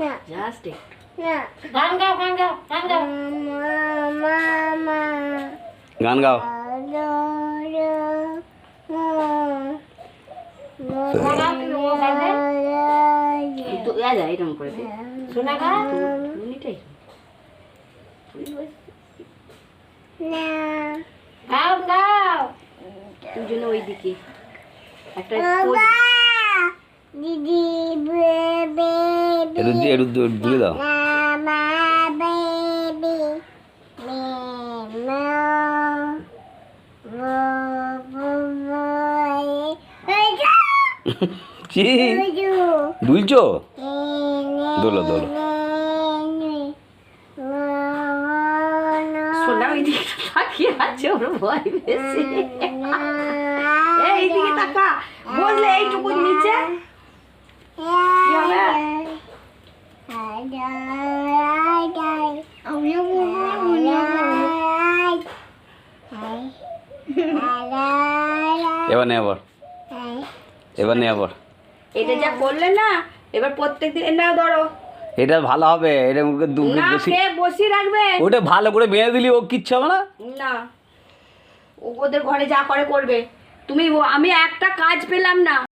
না। জাস্ট একটু না। গান গাও গান গাও গান গাও। মা মা। গান গাও তো ইয়া যায় একটু দি- একটু দূ- দূরে দাও। মামা বেবি কি? দুলছো? দোলো দোলো। শোনা ওই দিকে তাকিয়ে আছে ওর ভয় বেশি। এই দিকে তাকা। বললে এইটুকু নিচে কি হবে এবার নে আবার। এবার নে আবার। এটা যা করলে না এবার প্রত্যেকদিন না ধরো। এটা ভালো হবে এটা খেয়ে বসিয়ে রাখবে। ওটা ভালো করে বেঁধে দিলি ও কিচ্ছু হবে না? না। ওদের ঘরে যা করে করবে। তুমি আমি একটা কাজ পেলাম না।